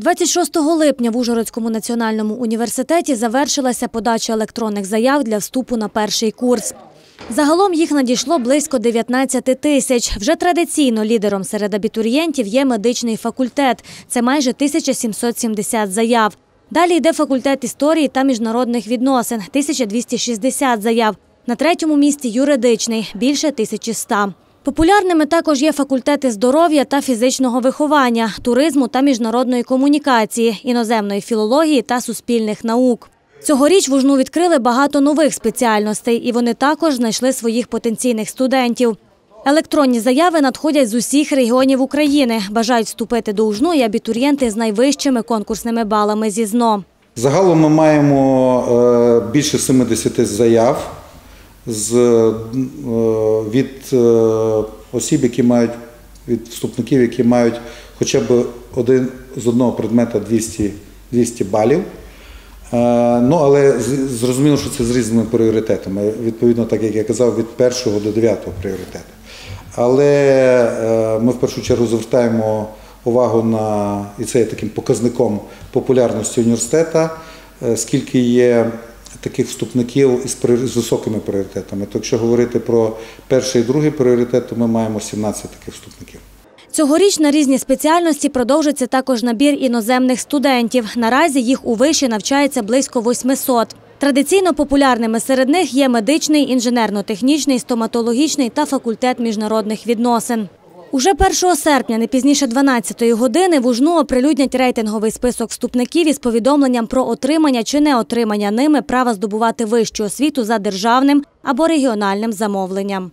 26 липня в Ужгородському національному університеті завершилася подача електронних заяв для вступу на перший курс. Загалом їх надійшло близько 19 тисяч. Вже традиційно лідером серед абітурієнтів є медичний факультет. Це майже 1770 заяв. Далі йде факультет історії та міжнародних відносин 1260 заяв. На третьому місці юридичний більше 1100. Популярними також є факультети здоров'я та фізичного виховання, туризму та міжнародної комунікації, іноземної філології та суспільних наук. Цьогоріч в Ужну відкрили багато нових спеціальностей, і вони також знайшли своїх потенційних студентів. Електронні заяви надходять з усіх регіонів України. Бажають вступити до Ужну і абітурієнти з найвищими конкурсними балами зі ЗНО. Загалом ми маємо е, більше 70 заяв з, е, від е, осіб, які мають від вступників, які мають хоча б один з одного предмета 200, 200 балів. Е, Ну, але зрозуміло, що це з різними пріоритетами. Відповідно, так як я казав, від першого до дев'ятого пріоритету. Але ми в першу чергу звертаємо увагу на, і це є таким показником популярності університету, скільки є таких вступників із високими пріоритетами. То якщо говорити про перший і другий пріоритет, то ми маємо 17 таких вступників. Цьогоріч на різні спеціальності продовжиться також набір іноземних студентів. Наразі їх у виші навчається близько 800. Традиційно популярними серед них є медичний, інженерно-технічний, стоматологічний та факультет міжнародних відносин. Уже 1 серпня, не пізніше 12-ї години, в Ужну оприлюднять рейтинговий список вступників із повідомленням про отримання чи не отримання ними права здобувати вищу освіту за державним або регіональним замовленням.